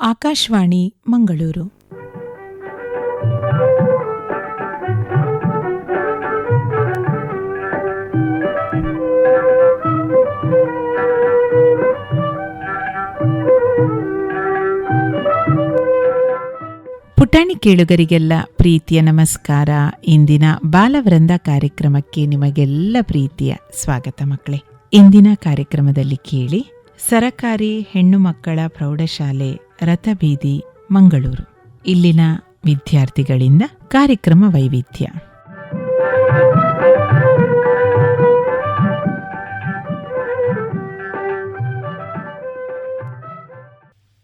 ಆಕಾಶವಾಣಿ, ಮಂಗಳೂರು. ಪುಟಾಣಿ ಕೇಳುಗರಿಗೆಲ್ಲ ಪ್ರೀತಿಯ ನಮಸ್ಕಾರ. ಇಂದಿನ ಬಾಲವೃಂದ ಕಾರ್ಯಕ್ರಮಕ್ಕೆ ನಿಮಗೆಲ್ಲ ಪ್ರೀತಿಯ ಸ್ವಾಗತ ಮಕ್ಕಳೇ. ಇಂದಿನ ಕಾರ್ಯಕ್ರಮದಲ್ಲಿ ಕೇಳಿ, ಸರಕಾರಿ ಹೆಣ್ಣು ಮಕ್ಕಳ ಪ್ರೌಢಶಾಲೆ ರಥಬೀದಿ, ಮಂಗಳೂರು. ಇಲ್ಲಿನ ವಿದ್ಯಾರ್ಥಿಗಳಿಂದ ಕಾರ್ಯಕ್ರಮ ವೈವಿಧ್ಯ.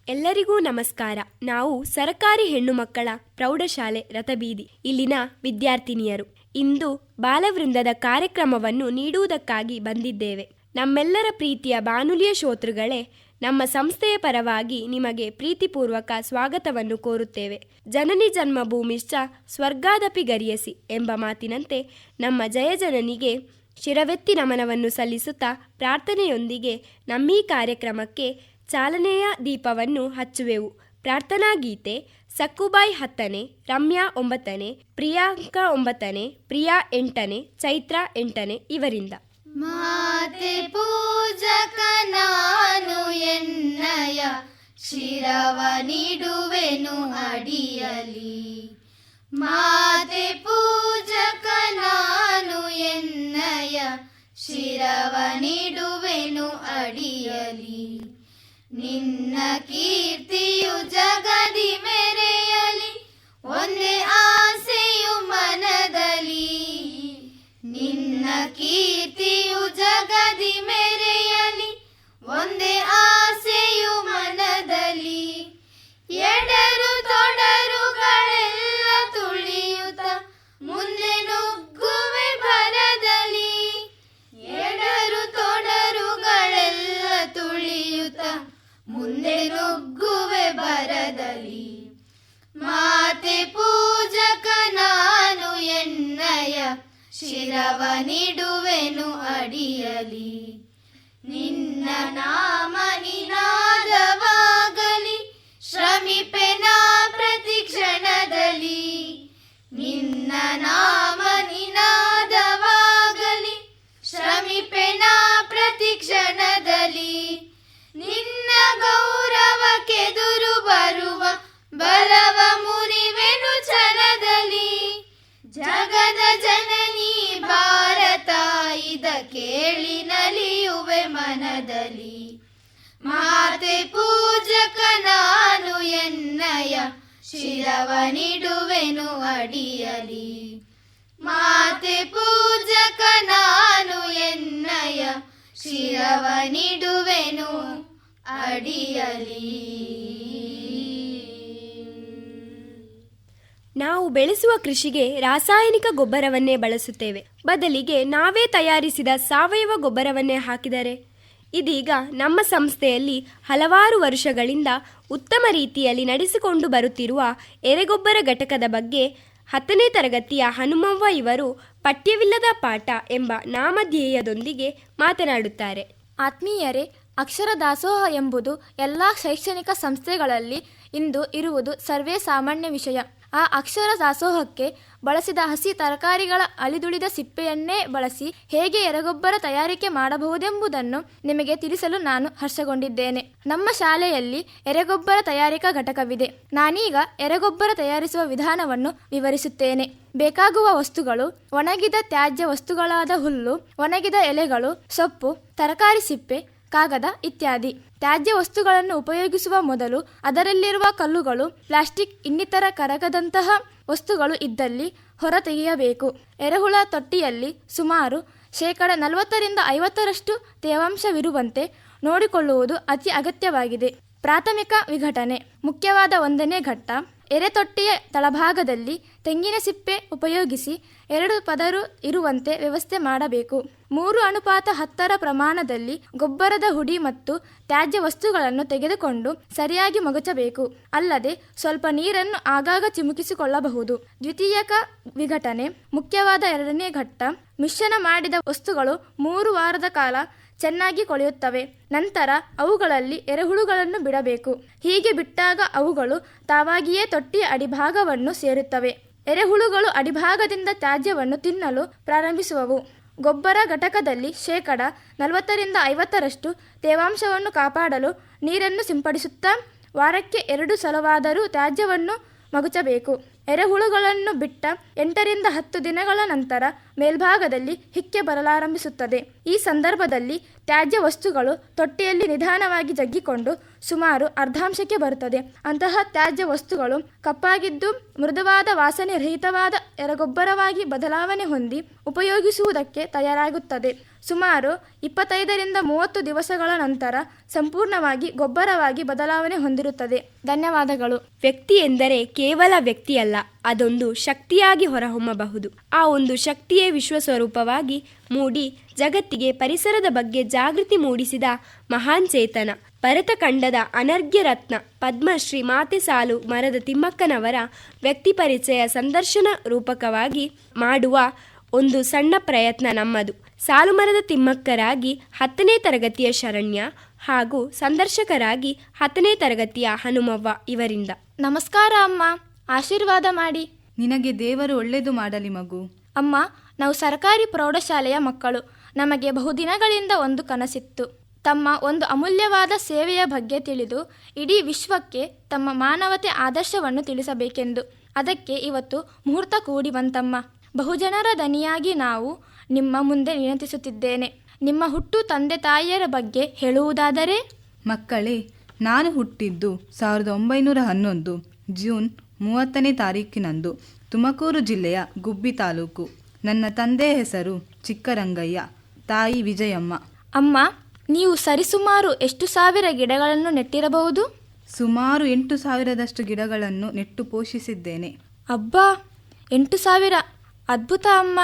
ಎಲ್ಲರಿಗೂ ನಮಸ್ಕಾರ. ನಾವು ಸರಕಾರಿ ಹೆಣ್ಣು ಮಕ್ಕಳ ಪ್ರೌಢಶಾಲೆ ರಥಬೀದಿ, ಇಲ್ಲಿನ ವಿದ್ಯಾರ್ಥಿನಿಯರು. ಇಂದು ಬಾಲವೃಂದದ ಕಾರ್ಯಕ್ರಮವನ್ನು ನೀಡುವುದಕ್ಕಾಗಿ ಬಂದಿದ್ದೇವೆ. ನಮ್ಮೆಲ್ಲರ ಪ್ರೀತಿಯ ಬಾನುಲಿಯ ಶ್ರೋತೃಗಳೇ ನಮ್ಮ ಸಂಸ್ಥೆಯ ಪರವಾಗಿ ನಿಮಗೆ ಪ್ರೀತಿಪೂರ್ವಕ ಸ್ವಾಗತವನ್ನು ಕೋರುತ್ತೇವೆ. ಜನನಿ ಜನ್ಮ ಭೂಮಿಶ್ಚ ಸ್ವರ್ಗಾದಪಿ ಗರಿಯಸಿ ಎಂಬ ಮಾತಿನಂತೆ ನಮ್ಮ ಜಯಜನನಿಗೆ ಶಿರವೆತ್ತಿ ನಮನವನ್ನು ಸಲ್ಲಿಸುತ್ತಾ ಪ್ರಾರ್ಥನೆಯೊಂದಿಗೆ ನಮ್ಮೀ ಕಾರ್ಯಕ್ರಮಕ್ಕೆ ಚಾಲನೆಯ ದೀಪವನ್ನು ಹಚ್ಚುವೆವು. ಪ್ರಾರ್ಥನಾ ಗೀತೆ ಸಕ್ಕುಬಾಯಿ ಹತ್ತನೇ, ರಮ್ಯಾ ಒಂಬತ್ತನೇ, ಪ್ರಿಯಾಂಕಾ ಒಂಬತ್ತನೇ, ಪ್ರಿಯಾ ಎಂಟನೇ, ಚೈತ್ರ ಎಂಟನೇ ಇವರಿಂದ. ಮಾತೆ ಎನ್ನಯ, ಶಿರವ ಅಡಿಯಲಿ. ಮಾತೆ ಪೂಜಕ ನಾನು ಎನ್ನಯ, ಶಿರವ ನೀಡುವೆನು ಅಡಿಯಲಿ. ನಿನ್ನ ಕೀರ್ತಿಯು ಜಗದಿ ಮೆರೆಯಲಿ, ಒಂದೇ ಆಸೆಯು ಕೀರ್ತಿಯು ಜಗದಿ ಮೆರೆಯಲಿ, ಒಂದೇ ಆಸೆಯು ಮನದಲ್ಲಿ. ಎಡರು ತೊಡರುಗಳೆಲ್ಲ ತುಳಿಯುತ್ತ, ಮುಂದೆ ನುಗ್ಗುವೆ ಭರದಲ್ಲಿ ಎಡರು ತೊಡರುಗಳೆಲ್ಲ ತುಳಿಯುತ್ತ, ಮುಂದೆ ನುಗ್ಗುವೆ ಬರದಲ್ಲಿ. ಮಾತೆ ಪೂಜಕ ನಾನು ಎನ್ನಯ ಶಿರವ ನೀಡುವೆನು ಅಡಿಯಲಿ. ನಿನ್ನ ನಾಮ ನಿನಾದವಾಗಲಿ ಶ್ರಮಿಪೆನ ಪ್ರತಿ ಕ್ಷಣದಲ್ಲಿ. ನಿನ್ನ ನಾಮ ನಿನಾದವಾಗಲಿ ಶ್ರಮಿಪೆನ ಪ್ರತಿ ಕ್ಷಣದಲ್ಲಿ. ನಿನ್ನ ಗೌರವಕ್ಕೆದುರು ಬರುವ ಬಲವ ಮುರಿವೆನು ಛಲದಲ್ಲಿ. ಜಗದ ಜನನಿ ಭಾರತ, ಇದ ಕೇಳಿ ನಲಿಯುವೆ ಮನದಲ್ಲಿ. ಮಾತೆ ಪೂಜಕ ನಾನು ಎನ್ನಯ ಶಿರವನಿಡುವೆನು ಅಡಿಯಲಿ. ಮಾತೆ ಪೂಜಕ ನಾನು ಎನ್ನಯ ಶಿರವನಿಡುವೆನು ಅಡಿಯಲಿ. ನಾವು ಬೆಳೆಸುವ ಕೃಷಿಗೆ ರಾಸಾಯನಿಕ ಗೊಬ್ಬರವನ್ನೇ ಬಳಸುತ್ತೇವೆ. ಬದಲಿಗೆ ನಾವೇ ತಯಾರಿಸಿದ ಸಾವಯವ ಗೊಬ್ಬರವನ್ನೇ ಹಾಕಿದರೆ? ಇದೀಗ ನಮ್ಮ ಸಂಸ್ಥೆಯಲ್ಲಿ ಹಲವಾರು ವರ್ಷಗಳಿಂದ ಉತ್ತಮ ರೀತಿಯಲ್ಲಿ ನಡೆಸಿಕೊಂಡು ಬರುತ್ತಿರುವ ಎರೆಗೊಬ್ಬರ ಘಟಕದ ಬಗ್ಗೆ ಹತ್ತನೇ ತರಗತಿಯ ಹನುಮವ್ವ ಇವರು ಪಠ್ಯವಿಲ್ಲದ ಪಾಠ ಎಂಬ ನಾಮಧ್ಯೇಯದೊಂದಿಗೆ ಮಾತನಾಡುತ್ತಾರೆ. ಆತ್ಮೀಯರೇ, ಅಕ್ಷರ ದಾಸೋಹ ಎಂಬುದು ಎಲ್ಲ ಶೈಕ್ಷಣಿಕ ಸಂಸ್ಥೆಗಳಲ್ಲಿ ಇಂದು ಇರುವುದು ಸರ್ವೇ ಸಾಮಾನ್ಯ ವಿಷಯ. ಆ ಅಕ್ಷರ ದಾಸೋಹಕ್ಕೆ ಬಳಸಿದ ಹಸಿ ತರಕಾರಿಗಳ ಅಳಿದುಳಿದ ಸಿಪ್ಪೆಯನ್ನೇ ಬಳಸಿ ಹೇಗೆ ಎರಗೊಬ್ಬರ ತಯಾರಿಕೆ ಮಾಡಬಹುದೆಂಬುದನ್ನು ನಿಮಗೆ ತಿಳಿಸಲು ನಾನು ಹರ್ಷಗೊಂಡಿದ್ದೇನೆ. ನಮ್ಮ ಶಾಲೆಯಲ್ಲಿ ಎರೆಗೊಬ್ಬರ ತಯಾರಿಕಾ ಘಟಕವಿದೆ. ನಾನೀಗ ಎರೆಗೊಬ್ಬರ ತಯಾರಿಸುವ ವಿಧಾನವನ್ನು ವಿವರಿಸುತ್ತೇನೆ. ಬೇಕಾಗುವ ವಸ್ತುಗಳು, ಒಣಗಿದ ತ್ಯಾಜ್ಯ ವಸ್ತುಗಳಾದ ಹುಲ್ಲು, ಒಣಗಿದ ಎಲೆಗಳು, ಸೊಪ್ಪು, ತರಕಾರಿ ಸಿಪ್ಪೆ ಕಾಗದ ಇತ್ಯಾದಿ. ತ್ಯಾಜ್ಯ ವಸ್ತುಗಳನ್ನು ಉಪಯೋಗಿಸುವ ಮೊದಲು ಅದರಲ್ಲಿರುವ ಕಲ್ಲುಗಳು, ಪ್ಲಾಸ್ಟಿಕ್ ಇನ್ನಿತರ ಕರಗದಂತಹ ವಸ್ತುಗಳು ಇದ್ದಲ್ಲಿ ಹೊರತೆಗೆಯಬೇಕು. ಎರೆಹುಳ ತೊಟ್ಟಿಯಲ್ಲಿ ಸುಮಾರು ಶೇಕಡ ನಲವತ್ತರಿಂದ ಐವತ್ತರಷ್ಟು ತೇವಾಂಶವಿರುವಂತೆ ನೋಡಿಕೊಳ್ಳುವುದು ಅತಿ ಅಗತ್ಯವಾಗಿದೆ. ಪ್ರಾಥಮಿಕ ವಿಘಟನೆ ಮುಖ್ಯವಾದ ಒಂದನೇ ಘಟ್ಟ, ಎರೆತೊಟ್ಟಿಯ ತಳಭಾಗದಲ್ಲಿ ತೆಂಗಿನ ಸಿಪ್ಪೆ ಉಪಯೋಗಿಸಿ ಎರಡು ಪದರು ಇರುವಂತೆ ವ್ಯವಸ್ಥೆ ಮಾಡಬೇಕು. ಮೂರು ಅನುಪಾತ ಹತ್ತರ ಪ್ರಮಾಣದಲ್ಲಿ ಗೊಬ್ಬರದ ಹುಡಿ ಮತ್ತು ತ್ಯಾಜ್ಯ ವಸ್ತುಗಳನ್ನು ತೆಗೆದುಕೊಂಡು ಸರಿಯಾಗಿ ಮಗುಚಬೇಕು. ಅಲ್ಲದೆ ಸ್ವಲ್ಪ ನೀರನ್ನು ಆಗಾಗ ಚಿಮುಕಿಸಿಕೊಳ್ಳಬಹುದು. ದ್ವಿತೀಯಕ ವಿಘಟನೆ, ಮುಖ್ಯವಾದ ಎರಡನೇ ಘಟ್ಟ, ಮಿಶ್ರಣ ಮಾಡಿದ ವಸ್ತುಗಳು ಮೂರು ವಾರದ ಕಾಲ ಚೆನ್ನಾಗಿ ಕೊಳೆಯುತ್ತವೆ. ನಂತರ ಅವುಗಳಲ್ಲಿ ಎರೆಹುಳುಗಳನ್ನು ಬಿಡಬೇಕು. ಹೀಗೆ ಬಿಟ್ಟಾಗ ಅವುಗಳು ತಾವಾಗಿಯೇ ತೊಟ್ಟಿಯ ಅಡಿಭಾಗವನ್ನು ಸೇರುತ್ತವೆ. ಎರೆಹುಳುಗಳು ಅಡಿಭಾಗದಿಂದ ತ್ಯಾಜ್ಯವನ್ನು ತಿನ್ನಲು ಪ್ರಾರಂಭಿಸುವವು. ಗೊಬ್ಬರ ಘಟಕದಲ್ಲಿ ಶೇಕಡ ನಲವತ್ತರಿಂದ ಐವತ್ತರಷ್ಟು ತೇವಾಂಶವನ್ನು ಕಾಪಾಡಲು ನೀರನ್ನು ಸಿಂಪಡಿಸುತ್ತಾ ವಾರಕ್ಕೆ ಎರಡು ಸಲವಾದರೂ ತ್ಯಾಜ್ಯವನ್ನು ಮಗುಚಬೇಕು. ಎರೆಹುಳುಗಳನ್ನು ಬಿಟ್ಟ ಎಂಟರಿಂದ ಹತ್ತು ದಿನಗಳ ನಂತರ ಮೇಲ್ಭಾಗದಲ್ಲಿ ಹಿಕ್ಕೆ ಬರಲಾರಂಭಿಸುತ್ತದೆ. ಈ ಸಂದರ್ಭದಲ್ಲಿ ತ್ಯಾಜ್ಯ ವಸ್ತುಗಳು ತೊಟ್ಟಿಯಲ್ಲಿ ನಿಧಾನವಾಗಿ ಜಗ್ಗಿಕೊಂಡು ಸುಮಾರು ಅರ್ಧಾಂಶಕ್ಕೆ ಬರುತ್ತದೆ. ಅಂತಹ ತ್ಯಾಜ್ಯ ವಸ್ತುಗಳು ಕಪ್ಪಾಗಿದ್ದು ಮೃದುವಾದ ವಾಸನೆ ರಹಿತವಾದ ಎರಗೊಬ್ಬರವಾಗಿ ಬದಲಾವಣೆ ಹೊಂದಿ ಉಪಯೋಗಿಸುವುದಕ್ಕೆ ತಯಾರಾಗುತ್ತದೆ. ಸುಮಾರು ಇಪ್ಪತ್ತೈದರಿಂದ ಮೂವತ್ತು ದಿವಸಗಳ ನಂತರ ಸಂಪೂರ್ಣವಾಗಿ ಗೊಬ್ಬರವಾಗಿ ಬದಲಾವಣೆ ಹೊಂದಿರುತ್ತದೆ. ಧನ್ಯವಾದಗಳು. ವ್ಯಕ್ತಿ ಎಂದರೆ ಕೇವಲ ವ್ಯಕ್ತಿಯಲ್ಲ, ಅದೊಂದು ಶಕ್ತಿಯಾಗಿ ಹೊರಹೊಮ್ಮಬಹುದು. ಆ ಒಂದು ಶಕ್ತಿಯೇ ವಿಶ್ವಸ್ವರೂಪವಾಗಿ ಮೂಡಿ ಜಗತ್ತಿಗೆ ಪರಿಸರದ ಬಗ್ಗೆ ಜಾಗೃತಿ ಮೂಡಿಸಿದ ಮಹಾನ್ ಚೇತನ. ಭರತ ಖಂಡದ ಅನರ್ಘ್ಯ ರತ್ನ ಪದ್ಮಶ್ರೀ ಮಾತೆ ಸಾಲು ಮರದ ತಿಮ್ಮಕ್ಕನವರ ವ್ಯಕ್ತಿ ಪರಿಚಯ ಸಂದರ್ಶನ ರೂಪಕವಾಗಿ ಮಾಡುವ ಒಂದು ಸಣ್ಣ ಪ್ರಯತ್ನ ನಮ್ಮದು. ಸಾಲುಮರದ ತಿಮ್ಮಕ್ಕರಾಗಿ ಹತ್ತನೇ ತರಗತಿಯ ಶರಣ್ಯ ಹಾಗೂ ಸಂದರ್ಶಕರಾಗಿ ಹತ್ತನೇ ತರಗತಿಯ ಹನುಮವ್ವ ಇವರಿಂದ. ನಮಸ್ಕಾರ ಅಮ್ಮ. ಆಶೀರ್ವಾದ ಮಾಡಿ. ನಿನಗೆ ದೇವರು ಒಳ್ಳೆಯದು ಮಾಡಲಿ ಮಗು. ಅಮ್ಮ ನಾವು ಸರ್ಕಾರಿ ಪ್ರೌಢಶಾಲೆಯ ಮಕ್ಕಳು. ನಮಗೆ ಬಹುದಿನಗಳಿಂದ ಒಂದು ಕನಸಿತ್ತು. ತಮ್ಮ ಒಂದು ಅಮೂಲ್ಯವಾದ ಸೇವೆಯ ಬಗ್ಗೆ ತಿಳಿದು ಇಡೀ ವಿಶ್ವಕ್ಕೆ ತಮ್ಮ ಮಾನವತೆ ಆದರ್ಶವನ್ನು ತಿಳಿಸಬೇಕೆಂದು. ಅದಕ್ಕೆ ಇವತ್ತು ಮುಹೂರ್ತ ಕೂಡಿ ಬಂತಮ್ಮ. ಬಹುಜನರ ದನಿಯಾಗಿ ನಾವು ನಿಮ್ಮ ಮುಂದೆ ವಿನಂತಿಸುತ್ತಿದ್ದೇನೆ. ನಿಮ್ಮ ಹುಟ್ಟು ತಂದೆ ತಾಯಿಯರ ಬಗ್ಗೆ ಹೇಳುವುದಾದರೆ? ಮಕ್ಕಳೇ ನಾನು ಹುಟ್ಟಿದ್ದು ಸಾವಿರದ ಒಂಬೈನೂರ ಹನ್ನೊಂದು ಜೂನ್ ಮೂವತ್ತನೇ ತಾರೀಕಿನಂದು ತುಮಕೂರು ಜಿಲ್ಲೆಯ ಗುಬ್ಬಿ ತಾಲೂಕು. ನನ್ನ ತಂದೆಯ ಹೆಸರು ಚಿಕ್ಕರಂಗಯ್ಯ ತಾಯಿ ವಿಜಯಮ್ಮ. ಅಮ್ಮ ನೀವು ಸರಿಸುಮಾರು ಎಷ್ಟು ಸಾವಿರ ಗಿಡಗಳನ್ನು ನೆಟ್ಟಿರಬಹುದು? ಸುಮಾರು ಎಂಟು ಸಾವಿರದಷ್ಟು ಗಿಡಗಳನ್ನು ನೆಟ್ಟು ಪೋಷಿಸಿದ್ದೇನೆ. ಅಬ್ಬಾ ಎಂಟು ಸಾವಿರ. ಅದ್ಭುತ ಅಮ್ಮ.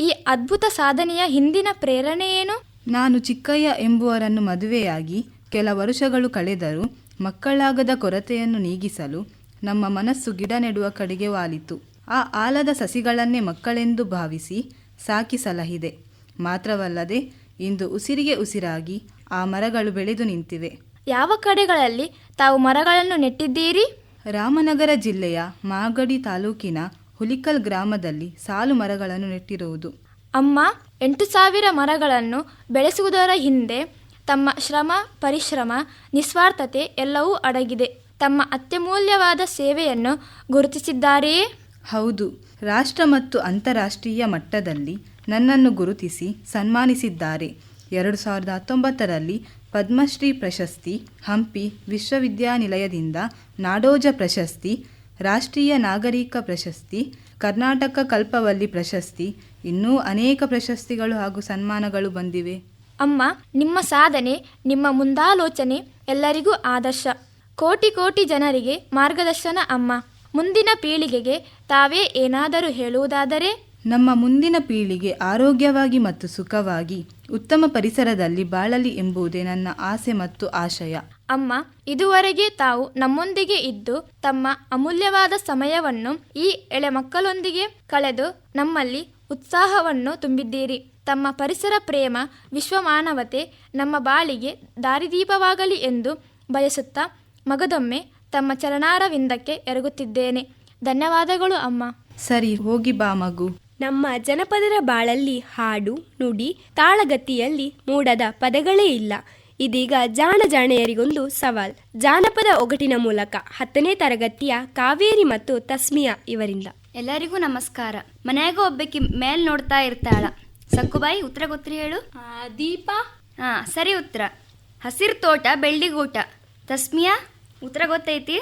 ಈ ಅದ್ಭುತ ಸಾಧನೆಯ ಹಿಂದಿನ ಪ್ರೇರಣೆ ಏನು? ನಾನು ಚಿಕ್ಕಯ್ಯ ಎಂಬುವರನ್ನು ಮದುವೆಯಾಗಿ ಕೆಲ ವರ್ಷಗಳು ಕಳೆದರೂ ಮಕ್ಕಳಾಗದ ಕೊರತೆಯನ್ನು ನೀಗಿಸಲು ನಮ್ಮ ಮನಸ್ಸು ಗಿಡ ನೆಡುವ ಕಡೆಗೆ ವಾಲಿತು. ಆ ಆಲದ ಸಸಿಗಳನ್ನೇ ಮಕ್ಕಳೆಂದು ಭಾವಿಸಿ ಸಾಕಿ ಸಲಹಿದೆ. ಮಾತ್ರವಲ್ಲದೆ ಇಂದು ಉಸಿರಿಗೆ ಉಸಿರಾಗಿ ಆ ಮರಗಳು ಬೆಳೆದು ನಿಂತಿವೆ. ಯಾವ ಕಡೆಗಳಲ್ಲಿ ತಾವು ಮರಗಳನ್ನು ನೆಟ್ಟಿದ್ದೀರಿ? ರಾಮನಗರ ಜಿಲ್ಲೆಯ ಮಾಗಡಿ ತಾಲೂಕಿನ ಹುಲಿಕಲ್ ಗ್ರಾಮದಲ್ಲಿ ಸಾಲು ಮರಗಳನ್ನು ನೆಟ್ಟಿರುವುದು. ಅಮ್ಮ ಎಂಟು ಸಾವಿರ ಮರಗಳನ್ನು ಬೆಳೆಸುವುದರ ಹಿಂದೆ ತಮ್ಮ ಶ್ರಮ ಪರಿಶ್ರಮ ನಿಸ್ವಾರ್ಥತೆ ಎಲ್ಲವೂ ಅಡಗಿದೆ. ತಮ್ಮ ಅತ್ಯಮೂಲ್ಯವಾದ ಸೇವೆಯನ್ನು ಗುರುತಿಸಿದ್ದಾರೆಯೇ ಹೌದು ರಾಷ್ಟ್ರ ಮತ್ತು ಅಂತಾರಾಷ್ಟ್ರೀಯ ಮಟ್ಟದಲ್ಲಿ ನನ್ನನ್ನು ಗುರುತಿಸಿ ಸನ್ಮಾನಿಸಿದ್ದಾರೆ. ಎರಡು ಸಾವಿರದ ಹತ್ತೊಂಬತ್ತರಲ್ಲಿ ಪದ್ಮಶ್ರೀ ಪ್ರಶಸ್ತಿ ಹಂಪಿ ವಿಶ್ವವಿದ್ಯಾನಿಲಯದಿಂದ ನಾಡೋಜ ಪ್ರಶಸ್ತಿ ರಾಷ್ಟ್ರೀಯ ನಾಗರಿಕ ಪ್ರಶಸ್ತಿ ಕರ್ನಾಟಕ ಕಲ್ಪವಲ್ಲಿ ಪ್ರಶಸ್ತಿ ಇನ್ನೂ ಅನೇಕ ಪ್ರಶಸ್ತಿಗಳು ಹಾಗೂ ಸನ್ಮಾನಗಳು ಬಂದಿವೆ. ಅಮ್ಮ ನಿಮ್ಮ ಸಾಧನೆ ನಿಮ್ಮ ಮುಂದಾಲೋಚನೆ ಎಲ್ಲರಿಗೂ ಆದರ್ಶ. ಕೋಟಿ ಕೋಟಿ ಜನರಿಗೆ ಮಾರ್ಗದರ್ಶನ ಅಮ್ಮ. ಮುಂದಿನ ಪೀಳಿಗೆಗೆ ತಾವೇ ಏನಾದರೂ ಹೇಳುವುದಾದರೆ? ನಮ್ಮ ಮುಂದಿನ ಪೀಳಿಗೆ ಆರೋಗ್ಯವಾಗಿ ಮತ್ತು ಸುಖವಾಗಿ ಉತ್ತಮ ಪರಿಸರದಲ್ಲಿ ಬಾಳಲಿ ಎಂಬುದೇ ನನ್ನ ಆಸೆ ಮತ್ತು ಆಶಯ. ಅಮ್ಮ ಇದುವರೆಗೆ ತಾವು ನಮ್ಮೊಂದಿಗೆ ಇದ್ದು ತಮ್ಮ ಅಮೂಲ್ಯವಾದ ಸಮಯವನ್ನು ಈ ಎಳೆ ಮಕ್ಕಳೊಂದಿಗೆ ಕಳೆದು ನಮ್ಮಲ್ಲಿ ಉತ್ಸಾಹವನ್ನು ತುಂಬಿದ್ದೀರಿ. ತಮ್ಮ ಪರಿಸರ ಪ್ರೇಮ ವಿಶ್ವ ಮಾನವತೆ ನಮ್ಮ ಬಾಳಿಗೆ ದಾರಿದೀಪವಾಗಲಿ ಎಂದು ಬಯಸುತ್ತಾ ಮಗದೊಮ್ಮೆ ತಮ್ಮ ಚರಣಾರವಿಂದಕ್ಕೆ ಎರಗುತ್ತಿದ್ದೇನೆ. ಧನ್ಯವಾದಗಳು ಅಮ್ಮ. ಸರಿ ಹೋಗಿ ಬಾ ಮಗು. ನಮ್ಮ ಜನಪದರ ಬಾಳಲ್ಲಿ ಹಾಡು ನುಡಿ ತಾಳಗತಿಯಲ್ಲಿ ಮೂಡದ ಪದಗಳೇ ಇಲ್ಲ. ಇದೀಗ ಜಾಣ ಜಾಣೆಯರಿಗೊಂದು ಸವಾಲ್. ಜಾನಪದ ಒಗಟಿನ ಮೂಲಕ ಹತ್ತನೇ ತರಗತಿಯ ಕಾವೇರಿ ಮತ್ತು ತಸ್ಮಿಯಾ ಇವರಿಂದ. ಎಲ್ಲರಿಗೂ ನಮಸ್ಕಾರ. ಮನ್ಯಾಗ ಒಬ್ಬಾಕಿ ಮೇಲ್ ನೋಡ್ತಾ ಇರ್ತಾಳ. ಸಕ್ಕುಬಾಯಿ ಉತ್ತರ ಗೊತ್ತ್ರಿ ಹೇಳು? ದೀಪ. ಹಾ ಸರಿ ಉತ್ತರ. ಹಸಿರು ತೋಟ ಬೆಳ್ಳಿಗೂಟ ತಸ್ಮಿಯಾ? ಉತ್ತರ ಗೊತ್ತೈತಿ?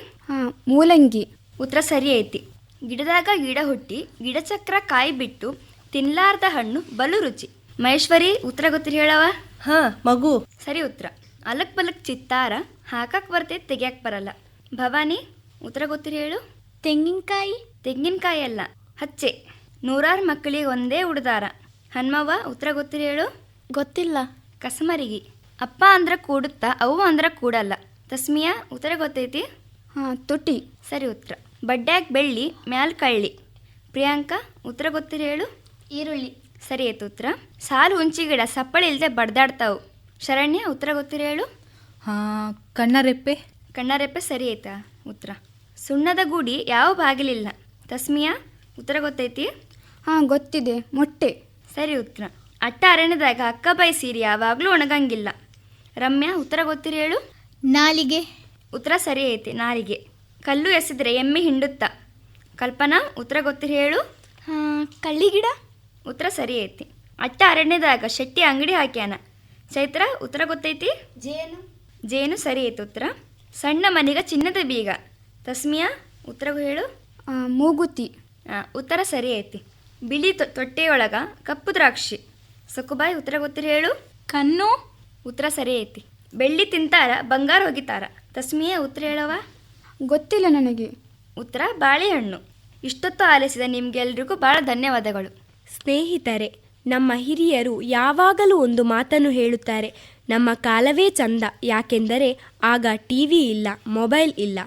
ಮೂಲಂಗಿ. ಉತ್ತರ ಸರಿ ಐತಿ. ಗಿಡದಾಗ ಗಿಡ ಹುಟ್ಟಿ ಗಿಡಚಕ್ರ ಕಾಯಿ ಬಿಟ್ಟು ತಿನ್ಲಾರ್ದ ಹಣ್ಣು ಬಲು ರುಚಿ. ಮಹೇಶ್ವರಿ ಉತ್ತರ ಗೊತ್ತಿರಿ ಹೇಳವ ಹಾ ಮಗು. ಸರಿ ಉತ್ತರ. ಅಲಕ್ ಪಲಕ್ ಚಿತ್ತಾರ ಹಾಕಕ್ ಬರ್ತೈತೆ ತೆಗಿಯಕ್ ಬರಲ್ಲ. ಭವಾನಿ ಉತ್ತರ ಗೊತ್ತಿರಿ ಹೇಳು? ತೆಂಗಿನಕಾಯಿ. ತೆಂಗಿನಕಾಯಿ ಅಲ್ಲ ಹಚ್ಚೆ. ನೂರಾರು ಮಕ್ಕಳಿಗೆ ಒಂದೇ ಉಡ್ದಾರ. ಹನ್ಮವ್ವ ಉತ್ತರ ಗೊತ್ತಿರಿ ಹೇಳು? ಗೊತ್ತಿಲ್ಲ. ಕಸಮರಿಗಿ. ಅಪ್ಪ ಅಂದ್ರ ಕೂಡುತ್ತಾ ಅವ್ವ ಅಂದ್ರ ಕೂಡಲ್ಲ. ತಸ್ಮಿಯಾ ಉತ್ತರ ಗೊತ್ತೈತಿ? ಹಾಂ ತುಟಿ ಸರಿ ಉತ್ತರ. ಬಡ್ಡ್ಯಾಗ ಬೆಳ್ಳಿ ಮ್ಯಾಲ್ ಕಳ್ಳಿ. ಪ್ರಿಯಾಂಕಾ ಉತ್ತರ ಗೊತ್ತಿರಿ ಹೇಳು? ಈರುಳ್ಳಿ. ಸರಿ ಆಯ್ತು ಉತ್ತರ. ಸಾಲು ಹುಂಚಿ ಗಿಡ ಸಪ್ಪಳ ಇಲ್ಲದೆ ಬಡ್ದಾಡ್ತಾವು. ಶರಣ್ಯ ಉತ್ತರ ಗೊತ್ತಿರ ಹೇಳು? ಹಾಂ ಕಣ್ಣರೆಪ್ಪೆ. ಕಣ್ಣರೆಪ್ಪೆ ಸರಿ ಆಯ್ತಾ? ಉತ್ತರ. ಸುಣ್ಣದ ಗೂಡಿ ಯಾವ ಬಾಗಿಲಿಲ್ಲ? ತಸ್ಮಿಯಾ? ಉತ್ತರ ಗೊತ್ತೈತಿ? ಹಾಂ ಗೊತ್ತಿದೆ. ಮೊಟ್ಟೆ. ಸರಿ ಉತ್ತರ. ಅಟ್ಟ ಅರಣ್ಯದಾಗ ಅಕ್ಕ ಬೈ ಸೀರೆ ಯಾವಾಗಲೂ ಒಣಗಂಗಿಲ್ಲ. ರಮ್ಯಾ ಉತ್ತರ ಗೊತ್ತಿರ ಹೇಳು? ನಾಲಿಗೆ. ಉತ್ತರ ಸರಿ ಐತಿ ನಾಲಿಗೆ. ಕಲ್ಲು ಎಸೆದ್ರೆ ಎಮ್ಮೆ ಹಿಂಡುತ್ತಾ? ಕಲ್ಪನಾ ಉತ್ತರ ಗೊತ್ತಿರ ಹೇಳು? ಕಳ್ಳಿಗಿಡ ಉತ್ತರ ಸರಿ ಐತಿ. ಅಟ್ಟ ಅರಣ್ಯದಾಗ ಶೆಟ್ಟಿ ಅಂಗಡಿ ಹಾಕ್ಯಾನ. ಚೈತ್ರ ಉತ್ತರ ಗೊತ್ತೈತಿ? ಜೇನು. ಜೇನು ಸರಿ ಐತಿ ಉತ್ತರ. ಸಣ್ಣ ಮನೆಗ ಚಿನ್ನದ ಬೀಗ. ತಸ್ಮಿಯಾ ಉತ್ತರ ಹೇಳು? ಮೂಗುತಿ. ಉತ್ತರ ಸರಿ ಐತಿ. ಬಿಳಿ ತೊ- ತೊಟ್ಟೆಯೊಳಗ ಕಪ್ಪು ದ್ರಾಕ್ಷಿ. ಸಕುಬಾಯಿ ಉತ್ತರ ಗೊತ್ತಿರ ಹೇಳು? ಕಣ್ಣು. ಉತ್ತರ ಸರಿ ಐತಿ. ಬೆಳ್ಳಿ ತಿಂತಾರ ಬಂಗಾರ ಹೋಗಿತಾರ. ತಸ್ಮಿಯಾ ಉತ್ತರ ಹೇಳವ ಗೊತ್ತಿಲ್ಲ ನನಗೆ. ಉತ್ತರ ಬಾಳೆಹಣ್ಣು. ಇಷ್ಟೊತ್ತು ಆಲಿಸಿದ ನಿಮ್ಗೆಲ್ರಿಗೂ ಭಾಳ ಧನ್ಯವಾದಗಳು. ಸ್ನೇಹಿತರೆ ನಮ್ಮ ಹಿರಿಯರು ಯಾವಾಗಲೂ ಒಂದು ಮಾತನ್ನು ಹೇಳುತ್ತಾರೆ, ನಮ್ಮ ಕಾಲವೇ ಚಂದ, ಯಾಕೆಂದರೆ ಆಗ ಟಿವಿ ಇಲ್ಲ, ಮೊಬೈಲ್ ಇಲ್ಲ.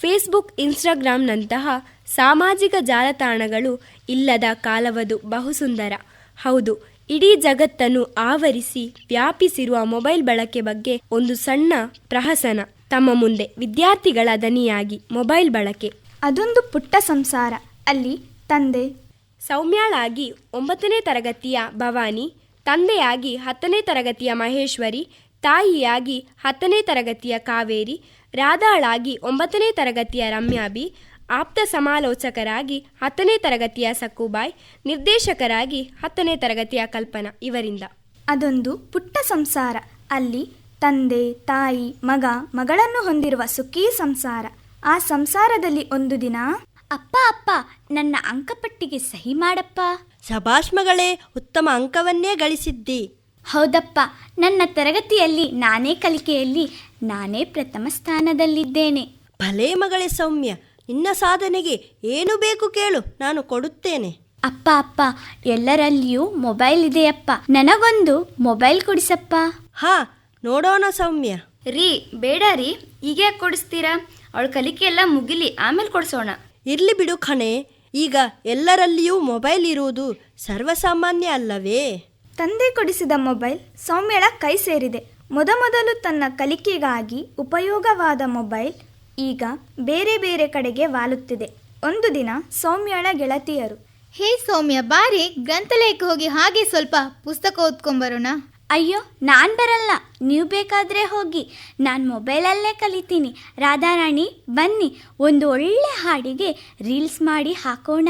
ಫೇಸ್ಬುಕ್ ಇನ್ಸ್ಟಾಗ್ರಾಂನಂತಹ ಸಾಮಾಜಿಕ ಜಾಲತಾಣಗಳು ಇಲ್ಲದ ಕಾಲವದು ಬಹುಸುಂದರ. ಹೌದು, ಇಡೀ ಜಗತ್ತನ್ನು ಆವರಿಸಿ ವ್ಯಾಪಿಸಿರುವ ಮೊಬೈಲ್ ಬಳಕೆ ಬಗ್ಗೆ ಒಂದು ಸಣ್ಣ ಪ್ರಹಸನ. ತಮ್ಮ ಮುಂದೆ ವಿದ್ಯಾರ್ಥಿಗಳ ದನಿಯಾಗಿ ಮೊಬೈಲ್ ಬಳಕೆ. ಅದೊಂದು ಪುಟ್ಟ ಸಂಸಾರ. ಅಲ್ಲಿ ತಂದೆ ಸೌಮ್ಯಾಳಾಗಿ ಒಂಬತ್ತನೇ ತರಗತಿಯ ಭವಾನಿ, ತಂದೆಯಾಗಿ ಹತ್ತನೇ ತರಗತಿಯ ಮಹೇಶ್ವರಿ, ತಾಯಿಯಾಗಿ ಹತ್ತನೇ ತರಗತಿಯ ಕಾವೇರಿ, ರಾಧಾಳಾಗಿ ಒಂಬತ್ತನೇ ತರಗತಿಯ ರಮ್ಯಾಬಿ, ಆಪ್ತ ಸಮಾಲೋಚಕರಾಗಿ ಹತ್ತನೇ ತರಗತಿಯ ಸಕ್ಕುಬಾಯ್, ನಿರ್ದೇಶಕರಾಗಿ ಹತ್ತನೇ ತರಗತಿಯ ಕಲ್ಪನಾ ಇವರಿಂದ. ಅದೊಂದು ಪುಟ್ಟ ಸಂಸಾರ. ಅಲ್ಲಿ ತಂದೆ, ತಾಯಿ, ಮಗ, ಮಗಳನ್ನು ಹೊಂದಿರುವ ಸುಖೀ ಸಂಸಾರ. ಆ ಸಂಸಾರದಲ್ಲಿ ಒಂದು ದಿನ ಅಪ್ಪ ಅಪ್ಪ ನನ್ನ ಅಂಕಪಟ್ಟಿಗೆ ಸಹಿ ಮಾಡಪ್ಪ. ಸಭಾಷ್ಮಗಳೇ ಮಗಳೇ ಉತ್ತಮ ಅಂಕವನ್ನೇ ಗಳಿಸಿದ್ದಿ. ಹೌದಪ್ಪ ನನ್ನ ತರಗತಿಯಲ್ಲಿ ನಾನೇ ಕಲಿಕೆಯಲ್ಲಿ ನಾನೇ ಪ್ರಥಮ ಸ್ಥಾನದಲ್ಲಿದ್ದೇನೆ. ಭಲೇ ಮಗಳೇ ಸೌಮ್ಯ ನಿನ್ನ ಸಾಧನೆಗೆ ಏನು ಬೇಕು ಕೇಳು ನಾನು ಕೊಡುತ್ತೇನೆ. ಅಪ್ಪ ಅಪ್ಪ ಎಲ್ಲರಲ್ಲಿಯೂ ಮೊಬೈಲ್ ಇದೆಯಪ್ಪ. ನನಗೊಂದು ಮೊಬೈಲ್ ಕೊಡಿಸಪ್ಪ. ಹಾ ನೋಡೋಣ ಸೌಮ್ಯ. ರೀ ಬೇಡ ರೀ ಈಗ ಕೊಡಿಸ್ತೀರಾ? ಅವಳ ಕಲಿಕೆ ಎಲ್ಲ ಮುಗಿಲಿ ಆಮೇಲೆ ಕೊಡಿಸೋಣ. ಇರ್ಲಿ ಬಿಡು ಖಣೆ ಈಗ ಎಲ್ಲರಲ್ಲಿಯೂ ಮೊಬೈಲ್ ಇರುವುದು ಸರ್ವಸಾಮಾನ್ಯ ಅಲ್ಲವೇ? ತಂದೆ ಕೊಡಿಸಿದ ಮೊಬೈಲ್ ಸೌಮ್ಯಳ ಕೈ ಸೇರಿದೆ. ಮೊದಮೊದಲು ತನ್ನ ಕಲಿಕೆಗಾಗಿ ಉಪಯೋಗವಾದ ಮೊಬೈಲ್ ಈಗ ಬೇರೆ ಬೇರೆ ಕಡೆಗೆ ವಾಲುತ್ತಿದೆ. ಒಂದು ದಿನ ಸೌಮ್ಯಳ ಗೆಳತಿಯರು, ಹೇ ಸೌಮ್ಯ, ಬಾರಿ ಗ್ರಂಥಾಲಯಕ್ಕೆ ಹೋಗಿ ಹಾಗೆ ಸ್ವಲ್ಪ ಪುಸ್ತಕ ಓದ್ಕೊಂಬರೋಣ ಅಯ್ಯೋ ನಾನು ಬರಲ್ಲ. ನೀವು ಬೇಕಾದರೆ ಹೋಗಿ. ನಾನು ಮೊಬೈಲಲ್ಲೇ ಕಲಿತೀನಿ. ರಾಧಾರಾಣಿ ಬನ್ನಿ. ಒಂದು ಒಳ್ಳೆ ಹಾಡಿಗೆ ರೀಲ್ಸ್ ಮಾಡಿ ಹಾಕೋಣ.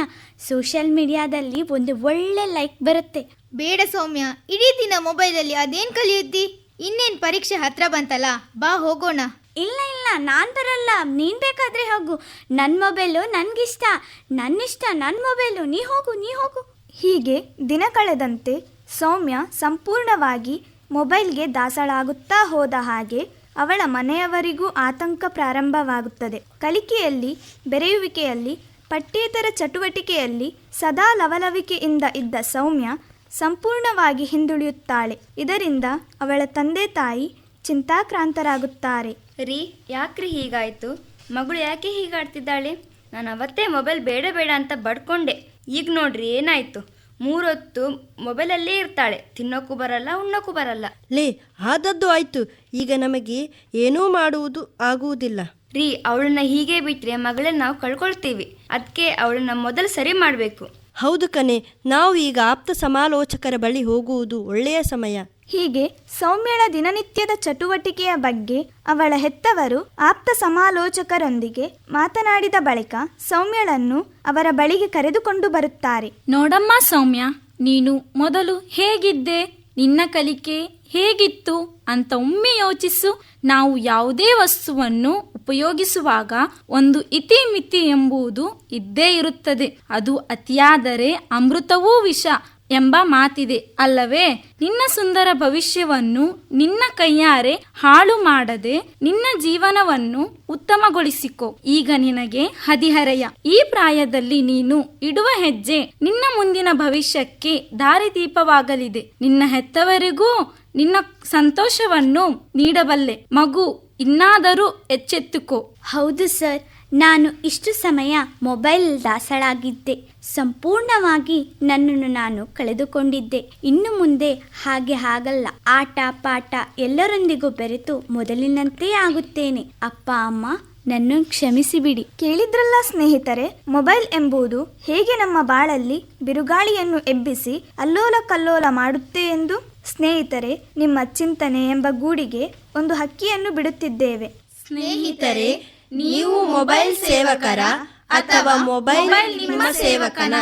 ಸೋಷಿಯಲ್ ಮೀಡಿಯಾದಲ್ಲಿ ಒಂದು ಒಳ್ಳೆ ಲೈಕ್ ಬರುತ್ತೆ. ಬೇಡ ಸೌಮ್ಯ ಇಡೀ ದಿನ ಮೊಬೈಲಲ್ಲಿ ಅದೇನ್ ಕಲಿಯುತ್ತಿ ಇನ್ನೇನ್ ಪರೀಕ್ಷೆ ಹತ್ರ ಬಂತಲ್ಲ? ಬಾ ಹೋಗೋಣ. ಇಲ್ಲ ಇಲ್ಲ ನಾನು ಬರಲ್ಲ. ನೀನು ಬೇಕಾದರೆ ಹೋಗು. ನನ್ನ ಮೊಬೈಲು ನನಗಿಷ್ಟ. ನನ್ನಿಷ್ಟ ನನ್ನ ಮೊಬೈಲು. ನೀ ಹೋಗು ನೀ ಹೋಗು. ಹೀಗೆ ದಿನ ಕಳೆದಂತೆ ಸೌಮ್ಯ ಸಂಪೂರ್ಣವಾಗಿ ಮೊಬೈಲ್ಗೆ ದಾಸಳಾಗುತ್ತಾ ಹೋದ ಹಾಗೆ ಅವಳ ಮನೆಯವರಿಗೂ ಆತಂಕ ಪ್ರಾರಂಭವಾಗುತ್ತದೆ. ಕಲಿಕೆಯಲ್ಲಿ, ಬೆರೆಯುವಿಕೆಯಲ್ಲಿ, ಪಠ್ಯೇತರ ಚಟುವಟಿಕೆಯಲ್ಲಿ ಸದಾ ಲವಲವಿಕೆಯಿಂದ ಇದ್ದ ಸೌಮ್ಯ ಸಂಪೂರ್ಣವಾಗಿ ಹಿಂದುಳಿಯುತ್ತಾಳೆ. ಇದರಿಂದ ಅವಳ ತಂದೆ ತಾಯಿ ಚಿಂತಾಕ್ರಾಂತರಾಗುತ್ತಾರೆ. ರೀ, ಯಾಕ್ರಿ ಹೀಗಾಯ್ತು? ಮಗಳು ಯಾಕೆ ಹೀಗಾಡ್ತಿದ್ದಾಳೆ? ನಾನು ಅವತ್ತೇ ಮೊಬೈಲ್ ಬೇಡ ಬೇಡ ಅಂತ ಬಡ್ಕೊಂಡೆ. ಈಗ ನೋಡ್ರಿ, ಏನಾಯ್ತು? ಮೂರೊತ್ತು ಮೊಬೈಲಲ್ಲೇ ಇರ್ತಾಳೆ. ತಿನ್ನೋಕ್ಕೂ ಬರಲ್ಲ ಉಣ್ಣೋಕ್ಕೂ ಬರಲ್ಲ. ಲೇ ಆದದ್ದು ಆಯ್ತು. ಈಗ ನಮಗೆ ಏನೂ ಮಾಡುವುದು ಆಗುವುದಿಲ್ಲ. ರೀ ಅವಳನ್ನ ಹೀಗೆ ಬಿಟ್ರೆ ಮಗಳನ್ನ ನಾವು ಕಳ್ಕೊಳ್ತೀವಿ. ಅದಕ್ಕೆ ಅವಳನ್ನ ಮೊದಲು ಸರಿ ಮಾಡಬೇಕು. ಹೌದು ಕಣೆ ನಾವು ಈಗ ಆಪ್ತ ಸಮಾಲೋಚಕರ ಬಳಿ ಹೋಗುವುದು ಒಳ್ಳೆಯ ಸಮಯ. ಹೀಗೆ ಸೌಮ್ಯಳ ದಿನನಿತ್ಯದ ಚಟುವಟಿಕೆಯ ಬಗ್ಗೆ ಅವಳ ಹೆತ್ತವರು ಆಪ್ತ ಸಮಾಲೋಚಕರೊಂದಿಗೆ ಮಾತನಾಡಿದ ಬಳಿಕ ಸೌಮ್ಯಳನ್ನು ಅವರ ಬಳಿಗೆ ಕರೆದುಕೊಂಡು ಬರುತ್ತಾರೆ. ನೋಡಮ್ಮ ಸೌಮ್ಯ, ನೀನು ಮೊದಲು ಹೇಗಿದ್ದೆ, ನಿನ್ನ ಕಲಿಕೆ ಹೇಗಿತ್ತು ಅಂತ ಒಮ್ಮೆ ಯೋಚಿಸು. ನಾವು ಯಾವುದೇ ವಸ್ತುವನ್ನು ಉಪಯೋಗಿಸುವಾಗ ಒಂದು ಇತಿಮಿತಿ ಎಂಬುದು ಇದ್ದೇ ಇರುತ್ತದೆ. ಅದು ಅತಿಯಾದರೆ ಅಮೃತವೂ ವಿಷ. ಎಂಬ ಮಾತಿದೆ. ಅಲ್ಲವೇ, ನಿನ್ನ ಸುಂದರ ಭವಿಷ್ಯವನ್ನು ನಿನ್ನ ಕೈಯಾರೆ ಹಾಳು ಮಾಡದೆ ನಿನ್ನ ಜೀವನವನ್ನು ಉತ್ತಮಗೊಳಿಸಿಕೊ. ಈಗ ನಿನಗೆ ಹದಿಹರೆಯ. ಈ ಪ್ರಾಯದಲ್ಲಿ ನೀನು ಇಡುವ ಹೆಜ್ಜೆ ನಿನ್ನ ಮುಂದಿನ ಭವಿಷ್ಯಕ್ಕೆ ದಾರಿದೀಪವಾಗಲಿದೆ. ನಿನ್ನ ಹೆತ್ತವರಿಗೂ ನಿನ್ನ ಸಂತೋಷವನ್ನು ನೀಡಬಲ್ಲೆ. ಮಗು, ಇನ್ನಾದರೂ ಎಚ್ಚೆತ್ತುಕೋ. ಹೌದು ಸರ್, ನಾನು ಇಷ್ಟು ಸಮಯ ಮೊಬೈಲ್ ದಾಸಳಾಗಿದ್ದೆ. ಸಂಪೂರ್ಣವಾಗಿ ನನ್ನನ್ನು ನಾನು ಕಳೆದುಕೊಂಡಿದ್ದೆ. ಇನ್ನು ಮುಂದೆ ಹಾಗೆ ಆಗಲ್ಲ. ಆಟ ಪಾಠ ಎಲ್ಲರೊಂದಿಗೂ ಬೆರೆತು ಮೊದಲಿನಂತೆ ಆಗುತ್ತೇನೆ. ಅಪ್ಪ ಅಮ್ಮ ನನ್ನನ್ನು ಕ್ಷಮಿಸಿಬಿಡಿ. ಕೇಳಿದ್ರಲ್ಲ ಸ್ನೇಹಿತರೆ ಮೊಬೈಲ್ ಎಂಬುದು ಹೇಗೆ ನಮ್ಮ ಬಾಳಲ್ಲಿ ಬಿರುಗಾಳಿಯನ್ನು ಎಬ್ಬಿಸಿ ಅಲ್ಲೋಲ ಕಲ್ಲೋಲ ಮಾಡುತ್ತೆ ಎಂದು? ಸ್ನೇಹಿತರೆ ನಿಮ್ಮ ಚಿಂತನೆ ಎಂಬ ಗೂಡಿಗೆ ಒಂದು ಹಕ್ಕಿಯನ್ನು ಬಿಡುತ್ತಿದ್ದೇವೆ. ಸ್ನೇಹಿತರೆ ನೀವು ಮೊಬೈಲ್ ಸೇವಕರ ಅಥವಾ ಮೊಬೈಲ್ ನಿಮ್ಮ ಸೇವಕನ?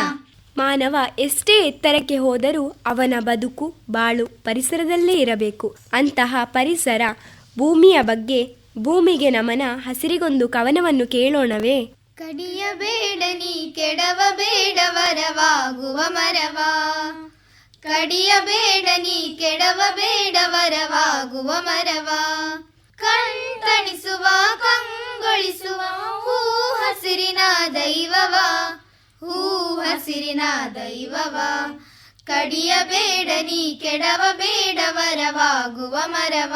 ಮಾನವ ಎಷ್ಟೇ ಎತ್ತರಕ್ಕೆ ಹೋದರೂ ಅವನ ಬದುಕು ಬಾಳು ಪರಿಸರದಲ್ಲೇ ಇರಬೇಕು. ಅಂತಹ ಪರಿಸರ ಭೂಮಿಯ ಬಗ್ಗೆ ಭೂಮಿಗೆ ನಮನ ಹಸಿರಿಗೊಂದು ಕವನವನ್ನು ಕೇಳೋಣವೇ? ಕಡಿಯಬೇಡ ನೀ ಕೆಡವ ಬೇಡವರವಾಗುವ ಮರವ. ಕಡಿಯಬೇಡ ನೀ ಕೆಡವ ಬೇಡವರವಾಗುವ ಮರವ. ಕಣ್ತಣಿಸುವ ಹಸಿರಿನ ದೈವವ. ಕಡಿಯಬೇಡ ನೀ ಕೆಡವ ಬೇಡವರವಾಗುವ ಮರವ.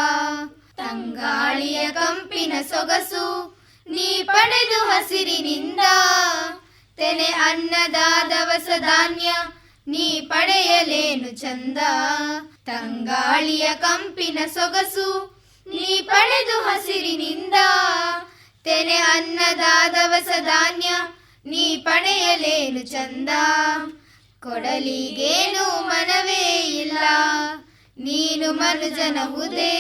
ತಂಗಾಳಿಯ ಕಂಪಿನ ಸೊಗಸು ನೀ ಪಡೆದು ಹಸಿರಿನಿಂದ. ತೆನೆ ಅನ್ನದ ದವಸ ಧಾನ್ಯ ನೀ ಪಡೆಯಲೇನು ಚಂದ. ತಂಗಾಳಿಯ ಕಂಪಿನ ಸೊಗಸು ನೀ ಪಡೆದು ಹಸಿರಿನಿಂದ. ತೆನೆ ಅನ್ನದ ದವಸ ಧಾನ್ಯ ನೀ ಪಡೆಯಲೇನು ಚಂದ? ಕೊಡಲಿಗೇನು ಮನವೇ ಇಲ್ಲ. ನೀನು ಮನುಜನಹುದೇ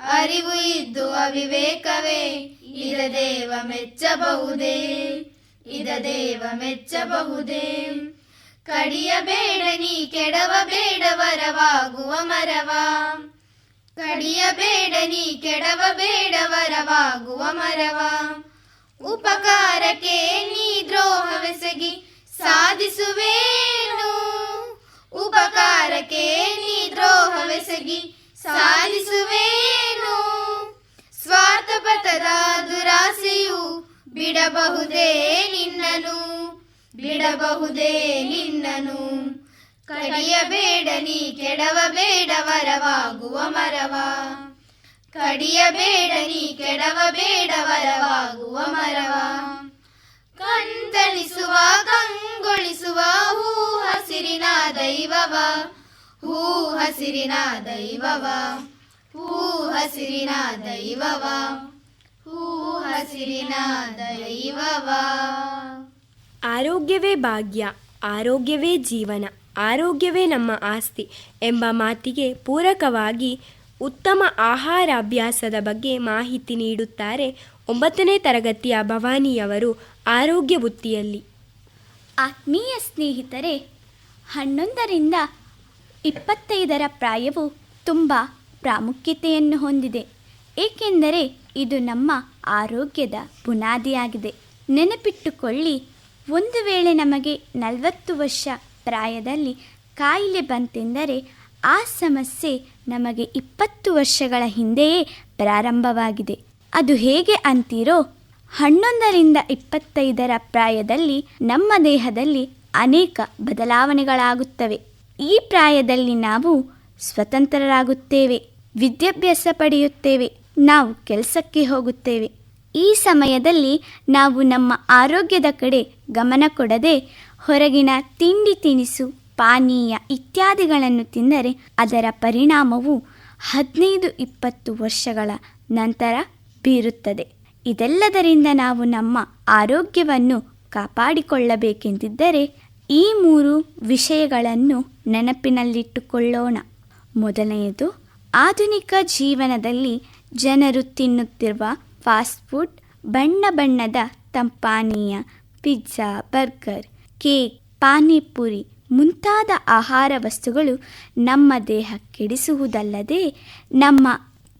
ಅರಿವು ಇದ್ದು ಅವಿವೇಕವೇ. ಇದ ದೇವ ಮೆಚ್ಚಬಹುದೇ. ಇದ ದೇವ ಮೆಚ್ಚಬಹುದೇ. ಕಡಿಯಬೇಡ ನೀ ಕೆಡವ ಬೇಡವರವಾಗುವ ಮರವ. ಕಡಿಯಬೇಡ ನೀ ಕೆಡವ ಬೇಡವರವಾಗುವ ಮರವ. ಉಪಕಾರಕ್ಕೆ ನೀ ದ್ರೋಹವೆಸಗಿ ಸಾಧಿಸುವೇನು. ಉಪಕಾರಕ್ಕೆ ನೀ ದ್ರೋಹವೆಸಗಿ ಸಾಧಿಸುವೇನು. ಸ್ವಾರ್ಥಪಥದ ದುರಾಸೆಯು ಬಿಡಬಹುದೇ ನಿನ್ನನು ಬಿಡಬಹುದೇ ನಿನ್ನನು ಕಡಿಯಬೇಡ ನೀ ಕೆಡವ ಬೇಡವರವಾಗುವ ಮರವ. ಕಡಿಯಬೇಡ ನೀ ಕೆಡವ ಬೇಡವರವಾಗುವ ಮರವ. ಕಣ್ತಣಿಸುವ ಕಂಗೊಳಿಸುವ, ಹೂ ಹಸಿರಿನ ದೈವವ. ಹೂ ಹಸಿರಿನ ದೈವವ. ಹೂ ಹಸಿರಿನ ದೈವವ. ಹೂ ಹಸಿರಿನ ದೈವವ. ಆರೋಗ್ಯವೇ ಭಾಗ್ಯ, ಆರೋಗ್ಯವೇ ಜೀವನ, ಆರೋಗ್ಯವೇ ನಮ್ಮ ಆಸ್ತಿ ಎಂಬ ಮಾತಿಗೆ ಪೂರಕವಾಗಿ ಉತ್ತಮ ಆಹಾರಾಭ್ಯಾಸದ ಬಗ್ಗೆ ಮಾಹಿತಿ ನೀಡುತ್ತಾರೆ ಒಂಬತ್ತನೇ ತರಗತಿಯ ಭವಾನಿಯವರು ಆರೋಗ್ಯ ಬುತ್ತಿಯಲ್ಲಿ ಆತ್ಮೀಯ ಸ್ನೇಹಿತರೆ, ಹನ್ನೊಂದರಿಂದ ಇಪ್ಪತ್ತೈದರ ಪ್ರಾಯವು ತುಂಬ ಪ್ರಾಮುಖ್ಯತೆಯನ್ನು ಹೊಂದಿದೆ, ಏಕೆಂದರೆ ಇದು ನಮ್ಮ ಆರೋಗ್ಯದ ಬುನಾದಿಯಾಗಿದೆ. ನೆನಪಿಟ್ಟುಕೊಳ್ಳಿ, ಒಂದು ವೇಳೆ ನಮಗೆ ನಲವತ್ತು ವರ್ಷ ಪ್ರಾಯದಲ್ಲಿ ಕಾಯಿಲೆ ಬಂತೆಂದರೆ ಆ ಸಮಸ್ಯೆ ನಮಗೆ ಇಪ್ಪತ್ತು ವರ್ಷಗಳ ಹಿಂದೆಯೇ ಪ್ರಾರಂಭವಾಗಿದೆ. ಅದು ಹೇಗೆ ಅಂತೀರೋ, ಹನ್ನೊಂದರಿಂದ ಇಪ್ಪತ್ತೈದರ ಪ್ರಾಯದಲ್ಲಿ ನಮ್ಮ ದೇಹದಲ್ಲಿ ಅನೇಕ ಬದಲಾವಣೆಗಳಾಗುತ್ತವೆ. ಈ ಪ್ರಾಯದಲ್ಲಿ ನಾವು ಸ್ವತಂತ್ರರಾಗುತ್ತೇವೆ, ವಿದ್ಯಾಭ್ಯಾಸ ಪಡೆಯುತ್ತೇವೆ, ನಾವು ಕೆಲಸಕ್ಕೆ ಹೋಗುತ್ತೇವೆ. ಈ ಸಮಯದಲ್ಲಿ ನಾವು ನಮ್ಮ ಆರೋಗ್ಯದ ಕಡೆ ಗಮನ ಕೊಡದೆ ಹೊರಗಿನ ತಿಂಡಿ ತಿನಿಸು ಪಾನೀಯ ಇತ್ಯಾದಿಗಳನ್ನು ತಿಂದರೆ ಅದರ ಪರಿಣಾಮವು ಹದಿನೈದು ಇಪ್ಪತ್ತು ವರ್ಷಗಳ ನಂತರ ಬೀರುತ್ತದೆ. ಇದೆಲ್ಲದರಿಂದ ನಾವು ನಮ್ಮ ಆರೋಗ್ಯವನ್ನು ಕಾಪಾಡಿಕೊಳ್ಳಬೇಕೆಂದಿದ್ದರೆ ಈ ಮೂರು ವಿಷಯಗಳನ್ನು ನೆನಪಿನಲ್ಲಿಟ್ಟುಕೊಳ್ಳೋಣ. ಮೊದಲನೆಯದು, ಆಧುನಿಕ ಜೀವನದಲ್ಲಿ ಜನರು ತಿನ್ನುತ್ತಿರುವ ಫಾಸ್ಟ್ ಫುಡ್, ಬಣ್ಣ ಬಣ್ಣದ ತಂಪಾನೀಯ, ಪಿಜ್ಜಾ, ಬರ್ಗರ್, ಕೇಕ್, ಪಾನಿಪುರಿ ಮುಂತಾದ ಆಹಾರ ವಸ್ತುಗಳು ನಮ್ಮ ದೇಹ ಕೆಡಿಸುವುದಲ್ಲದೆ ನಮ್ಮ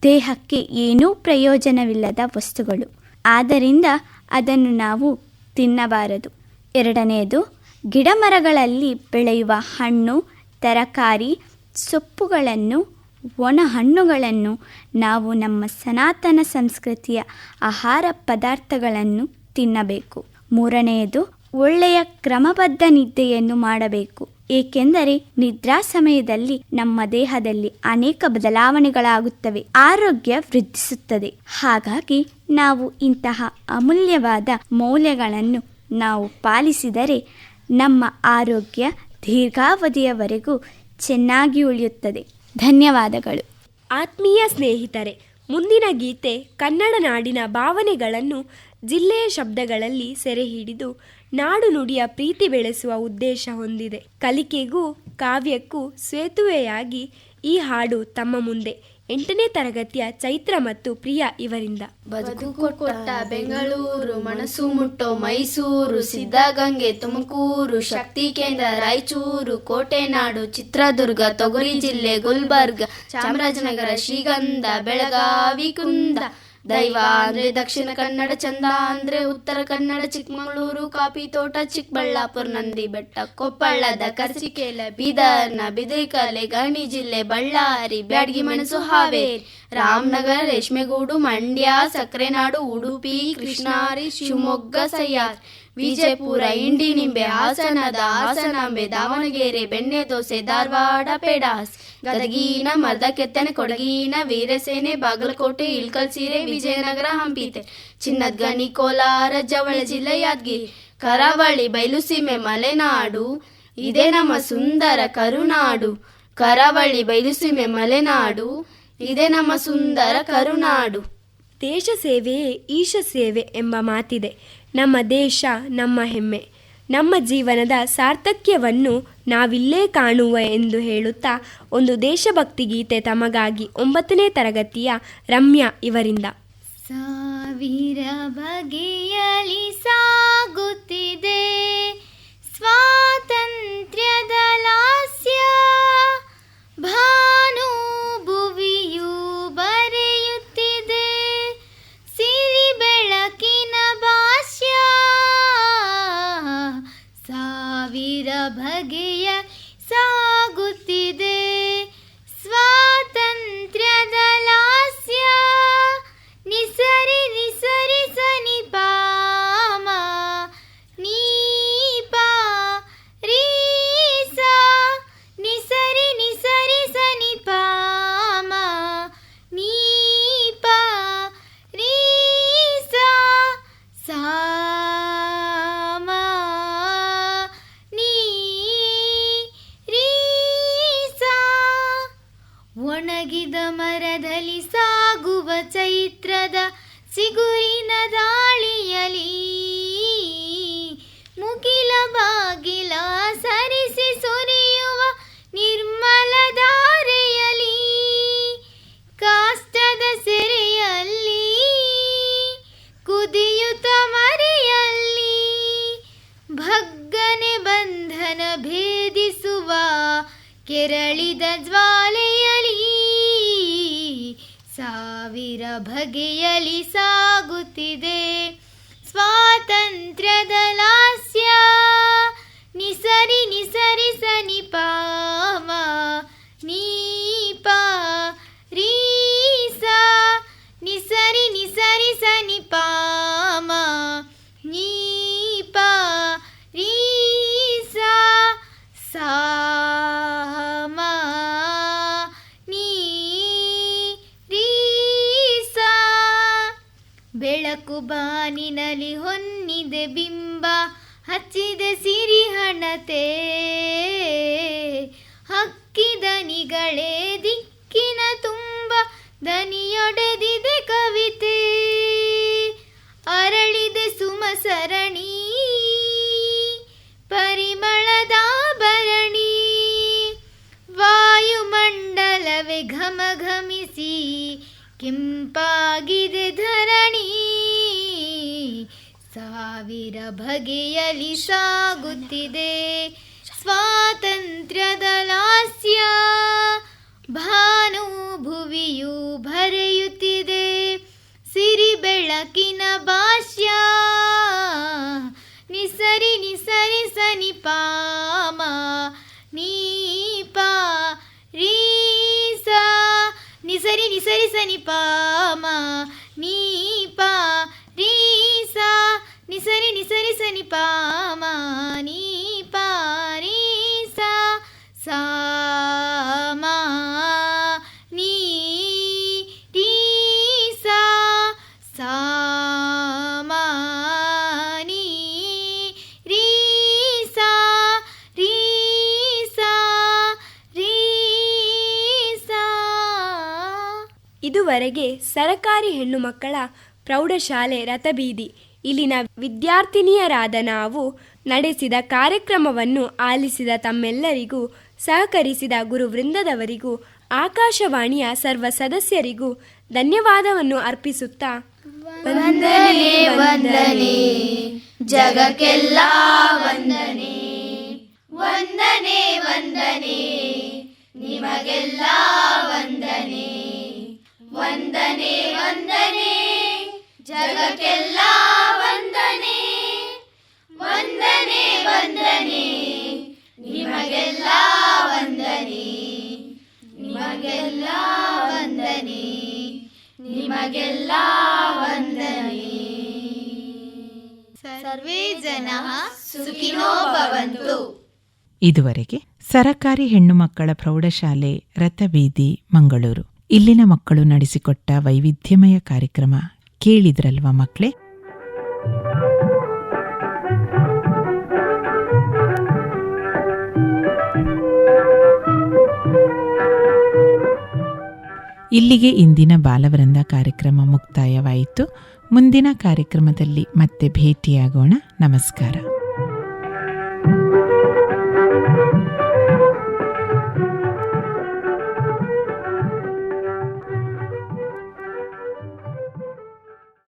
ದೇಹಕ್ಕೆ ಏನೂ ಪ್ರಯೋಜನವಿಲ್ಲದ ವಸ್ತುಗಳು. ಆದ್ದರಿಂದ ಅದನ್ನು ನಾವು ತಿನ್ನಬಾರದು. ಎರಡನೆಯದು, ಗಿಡಮರಗಳಲ್ಲಿ ಬೆಳೆಯುವ ಹಣ್ಣು, ತರಕಾರಿ, ಸೊಪ್ಪುಗಳನ್ನು ಒಣ ಹಣ್ಣುಗಳನ್ನು ನಾವು ನಮ್ಮ ಸನಾತನ ಸಂಸ್ಕೃತಿಯ ಆಹಾರ ಪದಾರ್ಥಗಳನ್ನು ತಿನ್ನಬೇಕು. ಮೂರನೆಯದು ಒಳ್ಳೆಯ ಕ್ರಮಬದ್ಧ ನಿದ್ದೆಯನ್ನು ಮಾಡಬೇಕು. ಏಕೆಂದರೆ ನಿದ್ರಾ ಸಮಯದಲ್ಲಿ ನಮ್ಮ ದೇಹದಲ್ಲಿ ಅನೇಕ ಬದಲಾವಣೆಗಳಾಗುತ್ತವೆ. ಆರೋಗ್ಯ ವೃದ್ಧಿಸುತ್ತದೆ. ಹಾಗಾಗಿ ನಾವು ಇಂತಹ ಅಮೂಲ್ಯವಾದ ಮೌಲ್ಯಗಳನ್ನು ನಾವು ಪಾಲಿಸಿದರೆ ನಮ್ಮ ಆರೋಗ್ಯ ದೀರ್ಘಾವಧಿಯವರೆಗೂ ಚೆನ್ನಾಗಿ ಉಳಿಯುತ್ತದೆ. ಧನ್ಯವಾದಗಳು. ಆತ್ಮೀಯ ಸ್ನೇಹಿತರೆ, ಮುಂದಿನ ಗೀತೆ ಕನ್ನಡ ನಾಡಿನ ಭಾವನೆಗಳನ್ನು ಜಿಲ್ಲೆಯ ಶಬ್ದಗಳಲ್ಲಿ ಸೆರೆ ಹಿಡಿದು ನಾಡು ನುಡಿಯ ಪ್ರೀತಿ ಬೆಳೆಸುವ ಉದ್ದೇಶ ಹೊಂದಿದೆ. ಕಲಿಕೆಗೂ ಕಾವ್ಯಕ್ಕೂ ಸೇತುವೆಯಾಗಿ ಈ ಹಾಡು ತಮ್ಮ ಮುಂದೆ. ಎಂಟನೇ ತರಗತಿಯ ಚೈತ್ರ ಮತ್ತು ಪ್ರಿಯ ಇವರಿಂದ. ಬದುಕು ಕೊಟ್ಟ ಬೆಂಗಳೂರು, ಮನಸ್ಸು ಮುಟ್ಟೋ ಮೈಸೂರು, ಸಿದ್ಧಗಂಗೆ, ತುಮಕೂರು, ಶಕ್ತಿ ಕೇಂದ್ರ, ರಾಯಚೂರು, ಕೋಟೆನಾಡು, ಚಿತ್ರದುರ್ಗ, ತೊಗರಿ ಜಿಲ್ಲೆ, ಗುಲ್ಬರ್ಗ, ಚಾಮರಾಜನಗರ, ಶ್ರೀಗಂಧ, ಬೆಳಗಾವಿ, ಕುಂದ. ದೈವ ಅಂದ್ರೆ ದಕ್ಷಿಣ ಕನ್ನಡ, ಚಂದ ಅಂದ್ರೆ ಉತ್ತರ ಕನ್ನಡ, ಚಿಕ್ಕಮಗಳೂರು, ಕಾಫಿ ತೋಟ, ಚಿಕ್ಕಬಳ್ಳಾಪುರ, ನಂದಿ ಬೆಟ್ಟ, ಕೊಪ್ಪಳದ ಕರ್ಸಿಕೇಲ ಬೀದರ್ನ ಬಿದ್ರಿಕಲೆ ಗಣಿ ಜಿಲ್ಲೆ, ಬಳ್ಳಾರಿ, ಬ್ಯಾಡಗಿ ಮೆಣಸು ಹಾವೇರಿ, ರಾಮನಗರ, ರೇಷ್ಮೆಗೂಡು, ಮಂಡ್ಯ, ಸಕ್ಕರೆನಾಡು, ಉಡುಪಿ, ಕೃಷ್ಣಾರಿ, ಶಿವಮೊಗ್ಗ ಸಹ್ಯಾದ್ರಿ ವಿಜಯಪುರ ಇಂಡಿ ನಿಂಬೆ ಹಾಸನದ ಹಾಸನಾಂಬೆ ದಾವಣಗೆರೆ ಬೆಣ್ಣೆ ದೋಸೆ ಧಾರವಾಡ ಪೇಡಾಸ್. ಗದಗಿನ ಮರದ ಕೆತ್ತನೆ ಕೊಡಗಿನ ವೀರಸೇನೆ ಬಾಗಲಕೋಟೆ ಇಳ್ಕಲ್ ಸೀರೆ ವಿಜಯನಗರ ಹಂಪಿತೆ. ಚಿನ್ನದ ಗಣಿ ಕೋಲಾರ ಜವಳ ಜಿಲ್ಲೆ ಯಾದಗಿರಿ. ಕರಾವಳಿ ಬಯಲುಸೀಮೆ ಮಲೆನಾಡು. ಇದೇ ನಮ್ಮ ಸುಂದರ ಕರುನಾಡು. ಕರಾವಳಿ ಬಯಲುಸೀಮೆ ಮಲೆನಾಡು. ಇದೇ ನಮ್ಮ ಸುಂದರ ಕರುನಾಡು. ದೇಶ ಸೇವೆಯೇ ಈಶ ಸೇವೆ ಎಂಬ ಮಾತಿದೆ. ನಮ್ಮ ದೇಶ, ನಮ್ಮ ಹೆಮ್ಮೆ. ನಮ್ಮ ಜೀವನದ ಸಾರ್ಥಕ್ಯವನ್ನು ನಾವಿಲ್ಲೇ ಕಾಣುವ ಎಂದು ಹೇಳುತ್ತಾ ಒಂದು ದೇಶಭಕ್ತಿ ಗೀತೆ ತಮಗಾಗಿ ಒಂಬತ್ತನೇ ತರಗತಿಯ ರಮ್ಯಾ ಇವರಿಂದ. ಸಾವಿರ ಬಗೆಯಲಿ ಸಾಗುತ್ತಿದೆ ಒಣಗಿದ ಮರದಲ್ಲಿ ಸಾಗುವ ಚೈತ್ರದ ಸಿಗುರಿನ ದಾಳಿಯಲಿ ಮುಗಿಲ ಬಾಗಿಲ ಸರಿಸಿ ಸುರಿಯುವ ನಿರ್ಮಲ ದಾರೆಯಲಿ ಕಾಷ್ಟದ ಸೆರೆಯಲ್ಲಿ ಕುದಿಯುತ ಮರೆಯಲ್ಲಿ ಭಗ್ಗನೆ ಬಂಧನ ಭೇದಿಸುವ ಕೆರಳಿದ ಜ್ವಾಲೆಯಲಿ ಸಾವಿರ ಬಗೆಯಲಿ ಸಾಗುತ್ತಿದೆ. ಸ್ವಾತಂತ್ರ್ಯದ ಲಾಸ್ಯ. ನಿಸರಿ ನಿಸರಿ ಸನಿ ಬಾನಿನಲ್ಲಿ ಹೊನ್ನಿದೆ ಬಿಂಬ, ಹಚ್ಚಿದೆ ಸಿರಿಹಣತೆ ಹಕ್ಕಿದನಿಗಳೇ ದಿಕ್ಕಿನ ತುಂಬ ದನಿಯೊಡೆದಿದೆ ಕವಿತೆ. ಅರಳಿದೆ ಸುಮಸರಣಿ ಪರಿಮಳದ ಭರಣಿ. ವಾಯುಮಂಡಲವೇ ಘಮ ಘಮಿಸಿ ಕೆಂಪಾಗಿದೆ ಧರಣಿ. ಸಾವಿರ ಬಗೆಯಲಿ ಸಾಗುತ್ತಿದೆ. ಸ್ವಾತಂತ್ರ್ಯದ ಲಾಸ್ಯ ಭಾನು ಭುವಿಯು ಭರೆಯುತ್ತಿದೆ ಸಿರಿ ಬೆಳಕಿನ ಭಾಷ್ಯ ನಿಸರಿ ನಿಸರಿ ಸನಿ ಪಾಮ ನೀಪ ರೀಸ ನಿಸರಿ ನಿಸರಿ ಸನಿ ಪಾಮ ನೀಪ ನಿಪಾಮಾನಿ ಪಾಮಾನಿ ಪಾರಿ ಸಾ ನೀ ಸಾ ನೀ ಸಾ ಇದುವರೆಗೆ ಸರಕಾರಿ ಹೆಣ್ಣು ಮಕ್ಕಳ ಪ್ರೌಢಶಾಲೆ ರಥಬೀದಿ ಇಲ್ಲಿನ ವಿದ್ಯಾರ್ಥಿನಿಯರಾದ ನಾವು ನಡೆಸಿದ ಕಾರ್ಯಕ್ರಮವನ್ನು ಆಲಿಸಿದ ತಮ್ಮೆಲ್ಲರಿಗೂ, ಸಹಕರಿಸಿದ ಗುರುವೃಂದದವರಿಗೂ, ಆಕಾಶವಾಣಿಯ ಸರ್ವ ಸದಸ್ಯರಿಗೂ ಧನ್ಯವಾದವನ್ನು ಅರ್ಪಿಸುತ್ತಾ ವಂದನೆ ವಂದನೆ. ಜಗಕ್ಕೆಲ್ಲ ವಂದನೆ. ವಂದನೆ ವಂದನೆ. ನಿಮಗೆಲ್ಲ ವಂದನೆ. ವಂದನೆ ವಂದನೆ. ವಂದನೆ ವಂದನೆ. ನಿಮಗೆಲ್ಲ ವಂದನೆ. ನಿಮಗೆಲ್ಲ ವಂದನೆ. ನಿಮಗೆಲ್ಲ ವಂದನೆ. ಸರ್ವೇ ಜನ ಸುಖಿನೋ ಭವಂತು. ಇದುವರೆಗೆ ಸರಕಾರಿ ಹೆಣ್ಣು ಮಕ್ಕಳ ಪ್ರೌಢಶಾಲೆ ರಥಬೀದಿ ಮಂಗಳೂರು. ಇಲ್ಲಿನ ಮಕ್ಕಳು ನಡೆಸಿಕೊಟ್ಟ ವೈವಿಧ್ಯಮಯ ಕಾರ್ಯಕ್ರಮ ಕೇಳಿದ್ರಲ್ವಾ ಮಕ್ಕಳೇ? ಇಲ್ಲಿಗೆ ಇಂದಿನ ಬಾಲವೃಂದ ಕಾರ್ಯಕ್ರಮ ಮುಕ್ತಾಯವಾಯಿತು. ಮುಂದಿನ ಕಾರ್ಯಕ್ರಮದಲ್ಲಿ ಮತ್ತೆ ಭೇಟಿಯಾಗೋಣ. ನಮಸ್ಕಾರ.